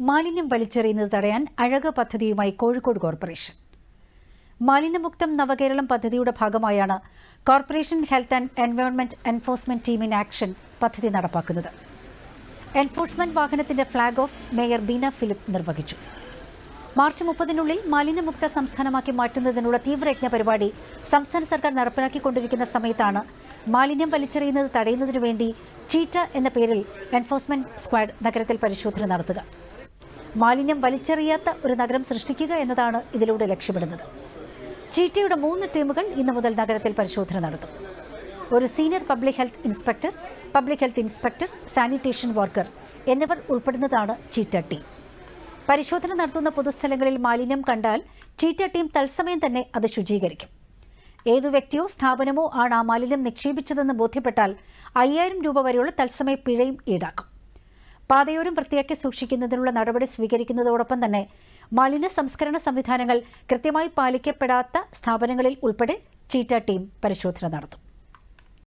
മാലിന്യം വലിച്ചെറിയുന്നത് തടയാൻ അഴക പദ്ധതിയുമായി കോഴിക്കോട് കോർപ്പറേഷൻ. മാലിന്യമുക്തം നവകേരളം പദ്ധതിയുടെ ഭാഗമായാണ് corporation health and environment enforcement team in action പദ്ധതി നടപ്പാക്കുന്നത്. എൻഫോഴ്സ്മെന്റ് വാഹനത്തിന്റെ flag off mayor Beena Philip നിർവഹിച്ചു. മാർച്ച് മുപ്പതിനുള്ളിൽ മാലിന്യമുക്ത സംസ്ഥാനമാക്കി മാറ്റുന്നതിനുള്ള തീവ്രയജ്ഞ പരിപാടി സംസ്ഥാന സർക്കാർ നടപ്പിലാക്കിക്കൊണ്ടിരിക്കുന്ന സമയത്താണ് മാലിന്യം വലിച്ചെറിയുന്നത് തടയുന്നതിനു വേണ്ടി ചീറ്റ എന്ന പേരിൽ എൻഫോഴ്സ്മെന്റ് സ്ക്വാഡ് നഗരത്തിൽ പരിശോധന നടത്തുക. മാലിന്യം വലിച്ചെറിയാത്ത ഒരു നഗരം സൃഷ്ടിക്കുക എന്നതാണ് ഇതിലൂടെ ലക്ഷ്യമിടുന്നത്. ചീറ്റയുടെ മൂന്ന് ടീമുകൾ ഇന്നു മുതൽ നഗരത്തിൽ പരിശോധന നടത്തും. ഒരു senior public health inspector public health inspector sanitation worker എന്നിവർ ഉൾപ്പെടുന്നതാണ് ചീറ്റ ടീം. പരിശോധന നടത്തുന്ന പൊതുസ്ഥലങ്ങളിൽ മാലിന്യം കണ്ടാൽ ചീറ്റ ടീം തത്സമയം തന്നെ അത് ശുചീകരിക്കും. ഏതു വ്യക്തിയോ സ്ഥാപനമോ ആണ് ആ മാലിന്യം നിക്ഷേപിച്ചതെന്ന് ബോധ്യപ്പെട്ടാൽ അയ്യായിരം രൂപ വരെയുള്ള തത്സമയ പിഴയും ഈടാക്കും. പാതയോരം വൃത്തിയാക്കി സൂക്ഷിക്കുന്നതിനുള്ള നടപടി സ്വീകരിക്കുന്നതോടൊപ്പം തന്നെ മലിന സംസ്കരണ സംവിധാനങ്ങൾ കൃത്യമായി പാലിക്കപ്പെടാത്ത സ്ഥാപനങ്ങളിൽ ഉൾപ്പെടെ ചീറ്റ ടീം പരിശോധന നടത്തും.